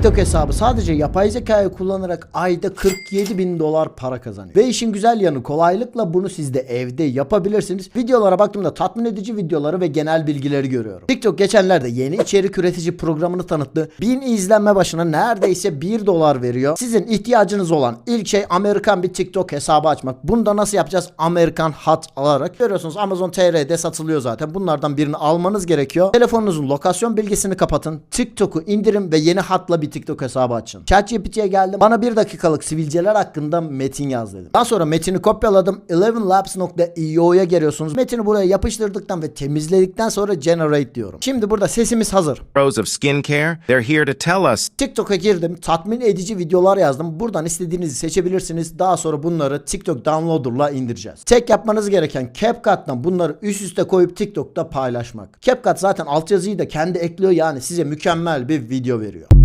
TikTok hesabı sadece yapay zekayı kullanarak ayda 47 bin dolar para kazanıyor. Ve işin güzel yanı kolaylıkla bunu siz de evde yapabilirsiniz. Videolara baktığımda tatmin edici videoları ve genel bilgileri görüyorum. TikTok geçenlerde yeni içerik üretici programını tanıttı. 1000 izlenme başına neredeyse 1 dolar veriyor. Sizin ihtiyacınız olan ilk şey Amerikan bir TikTok hesabı açmak. Bunu da nasıl yapacağız? Amerikan hat alarak. Görüyorsunuz Amazon TR'de satılıyor zaten. Bunlardan birini almanız gerekiyor. Telefonunuzun lokasyon bilgisini kapatın. TikTok'u indirin ve yeni hatla bir TikTok hesabı açın. ChatGPT'ye geldim. Bana bir dakikalık sivilceler hakkında metin yaz dedim. Daha sonra metini kopyaladım. 11labs.io'ya geliyorsunuz. Metini buraya yapıştırdıktan ve temizledikten sonra generate diyorum. Şimdi burada sesimiz hazır. Pros of skincare, they're here to tell us TikTok'a girdim. Tatmin edici videolar yazdım. Buradan istediğinizi seçebilirsiniz. Daha sonra bunları TikTok downloader'la indireceğiz. Tek yapmanız gereken CapCut'tan bunları üst üste koyup TikTok'ta paylaşmak. CapCut zaten altyazıyı da kendi ekliyor yani size mükemmel bir video veriyor.